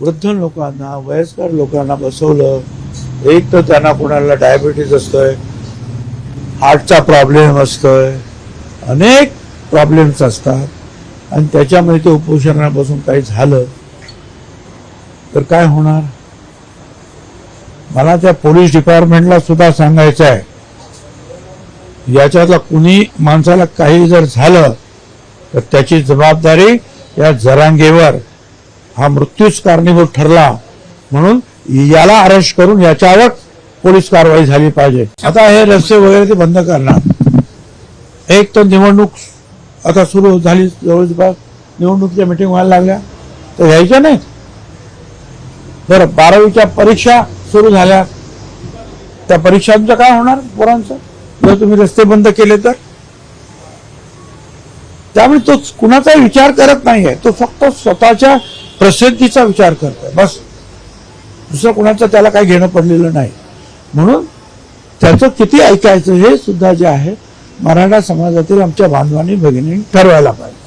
वृद्ध लोकांना वयस्कर लोकांना बसवलं. एक तर त्यांना कोणाला डायबिटीज असतोय हार्टचा प्रॉब्लेम असतोय अनेक प्रॉब्लेम्स असतात. आणि त्याच्यामध्ये ते उपोषणापासून काही झालं. तर काय होणार? मला त्या पोलीस डिपार्टमेंटला सुद्धा सांगायचं आहे. याच्यातला कुणी माणसाला काही जर झालं तर त्याची जबाबदारी या जरांगेवर हा मृत्यूच कारणीभूत ठरला म्हणून याला अरेस्ट करून याच्यावर पोलीस कारवाई झाली पाहिजे. आता हे रस्ते वगैरे ते बंद करणार. एक तर निवडणूक आता सुरू झाली जवळपास निवडणुकीच्या मिटिंग व्हायला लागल्या. तर घ्यायच्या नाही बरं बारावीच्या परीक्षा सुरू झाल्या. त्या परीक्षांचं काय होणार पोरांचं? जर तुम्ही रस्ते बंद केले तर? त्यामुळे तो कुणाचा विचार करत नाहीये तो फक्त स्वतःच्या प्रसिद्धीचा विचार करतोय बस. दुसरं कुणाचं त्याला काही घेणं पडलेलं नाही. म्हणून त्याचं किती ऐकायचं हे सुद्धा जे आहे मराठा समाजातील आमच्या बांधवांनी भगिनी ठरवायला पाहिजे.